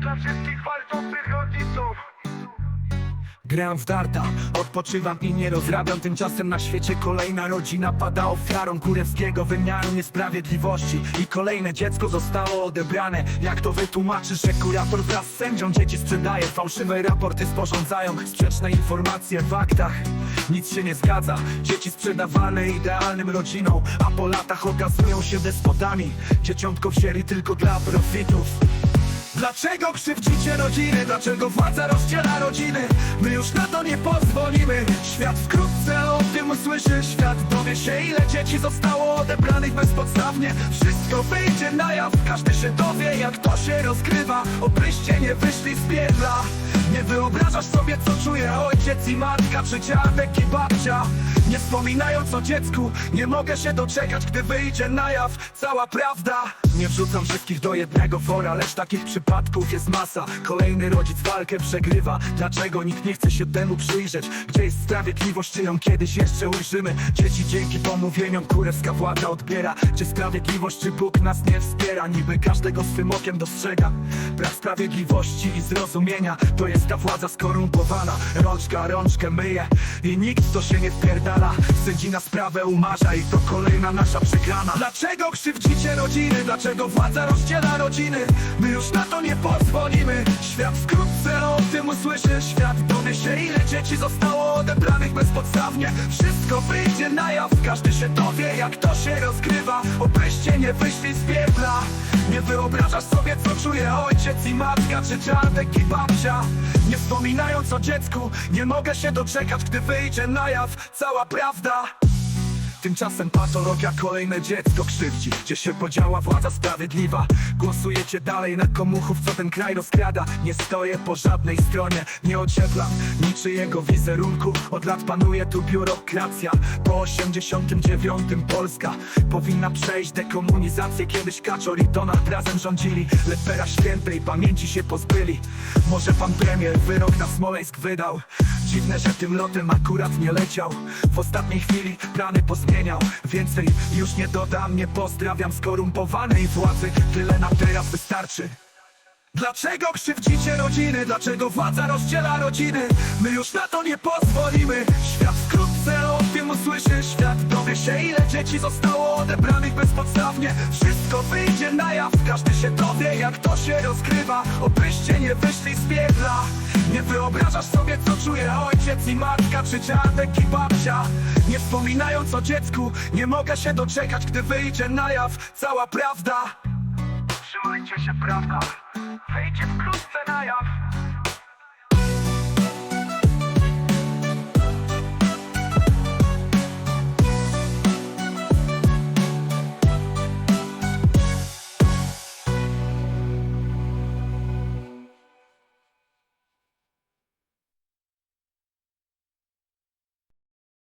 dla wszystkich walczących rodziców. Gram w darta, odpoczywam i nie rozrabiam. Tymczasem na świecie kolejna rodzina pada ofiarą kurewskiego wymiaru niesprawiedliwości. I kolejne dziecko zostało odebrane. Jak to wytłumaczysz, że kurator wraz z sędzią dzieci sprzedaje. Fałszywe raporty sporządzają sprzeczne informacje w aktach. Nic się nie zgadza, dzieci sprzedawane idealnym rodzinom A po latach okazują się despotami. Dzieciątko wzięli tylko dla profitów Dlaczego krzywdzicie rodziny? Dlaczego władza rozdziela rodziny? My już na to nie pozwolimy Świat wkrótce o tym usłyszy Świat się ile dzieci zostało odebranych bezpodstawnie. Wszystko wyjdzie na jaw Każdy się dowie jak to się rozgrywa. Obyście nie wyszli z piedla Nie wyobrażasz sobie co czuje ojciec i matka Czy dziadek i babcia. Nie wspominając o dziecku. Nie mogę się doczekać gdy wyjdzie na jaw Cała prawda. Nie wrzucam wszystkich do jednego wora Lecz takich przypadków jest masa. Kolejny rodzic walkę przegrywa. Dlaczego nikt nie chce się temu przyjrzeć? Gdzie jest sprawiedliwość, czy ją kiedyś jeszcze ujrzymy? Dzieci dzięki pomówieniom kurewska władza odbiera. Czy sprawiedliwość, czy Bóg nas nie wspiera? Niby każdego swym okiem dostrzega. Brak sprawiedliwości i zrozumienia. To jest ta władza skorumpowana. Rączka rączkę myje I nikt to się nie wpierdala. Sędzi na sprawę umarza i to kolejna nasza przegrana. Dlaczego krzywdzicie rodziny? Dlaczego władza rozdziela rodziny? My już na to nie pozwolimy. Świat wkrótce o tym usłyszy. Świat dowie się ile dzieci zostało odebranych bezpodstawnie. Wszystko wyjdzie na jaw Każdy się dowie jak to się rozgrywa. Obyście nie wyszli z piekla Nie wyobrażasz sobie co czuje ojciec i matka Czy dziadek i babcia. Nie wspominając o dziecku. Nie mogę się doczekać gdy wyjdzie na jaw Cała prawda Tymczasem patologia kolejne dziecko krzywdzi Gdzie się podziała władza sprawiedliwa. Głosujecie dalej na komuchów, co ten kraj rozkrada. Nie stoję po żadnej stronie, nie ocieplam niczyjego wizerunku. Od lat panuje tu biurokracja. Po 89 Polska powinna przejść dekomunizację. Kiedyś Kaczor i Donald razem rządzili Lecz teraz świętej pamięci się pozbyli. Może pan premier wyrok na Smoleńsk wydał Dziwne, że tym lotem akurat nie leciał. W ostatniej chwili plany pozmieniał. Więcej już nie dodam, nie pozdrawiam skorumpowanej władzy. Tyle nam teraz wystarczy. Dlaczego krzywdzicie rodziny? Dlaczego władza rozdziela rodziny? My już na to nie pozwolimy. Świat wkrótce o tym usłyszy Świat dowie się ile dzieci zostało odebranych bezpodstawnie. Wszystko wyjdzie na jaw Każdy się dowie jak to się rozgrywa. Obyście nie wyszli z piekla Nie wyobrażasz sobie co czuje ojciec i matka Czy dziadek i babcia. Nie wspominając o dziecku. Nie mogę się doczekać gdy wyjdzie na jaw Cała prawda. Trzymajcie się prawda. Wyjdzie wkrótce na jaw